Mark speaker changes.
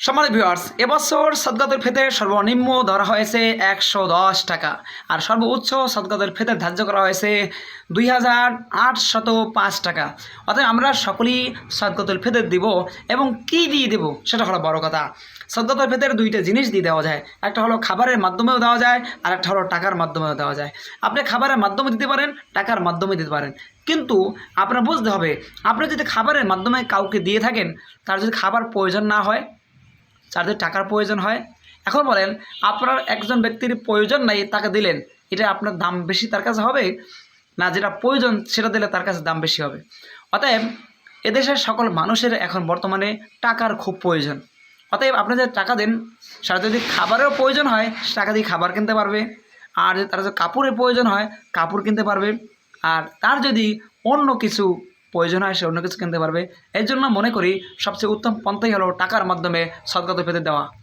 Speaker 1: সম্মানিত ভিউয়ার্স এবছর সদগাতুল ফেতের সর্বনিম্ন ধরা হয়েছে একশো দশ টাকা আর সর্বোচ্চ সদগাতুল ফেতের ধার্য করা হয়েছে দুই হাজার আটশত পাঁচ টাকা। অর্থাৎ আমরা সকলেই সদগাতুল ফেতের দিব এবং কি দিয়ে দেব সেটা হলো বড় কথা। সদগাতুল ফেতের দুইটা জিনিস দিয়ে দেওয়া যায়। একটা হলো খাবারের মাধ্যমেও দেওয়া যায় আর একটা হলো টাকার মাধ্যমেও দেওয়া যায়। আপনি খাবারের মাধ্যমে দিতে পারেন, টাকার মাধ্যমে দিতে পারেন। কিন্তু আপনার বুঝতে হবে, আপনি যদি খাবারের মাধ্যমে কাউকে দিয়ে থাকেন, তার যদি খাবার প্রয়োজন না হয় তার যদি টাকার প্রয়োজন হয়। এখন বলেন, আপনার একজন ব্যক্তির প্রয়োজন নাই, তাকে দিলেন, এটা আপনার দাম বেশি তার কাছে হবে? না, যেটা প্রয়োজন, সেটা দিলে তার কাছে দাম বেশি হবে। অতএব, এদেশের সকল মানুষের এখন বর্তমানে টাকার খুব প্রয়োজন। অতএব, আপনি যে টাকা দেন, সেটা যদি খাবারেরও প্রয়োজন হয় টাকা দিয়ে খাবার কিনতে পারবে। আর তার যদি কাপড়ের প্রয়োজন হয়, কাপড় কিনতে পারবে। আর তার যদি অন্য কিছু প্রয়োজন হয় সে অন্য কিছু কিনতে পারবে। এর জন্য মনে করি সবচেয়ে উত্তম পন্থাই হলো টাকার মাধ্যমে সদগত পেতে দেওয়া।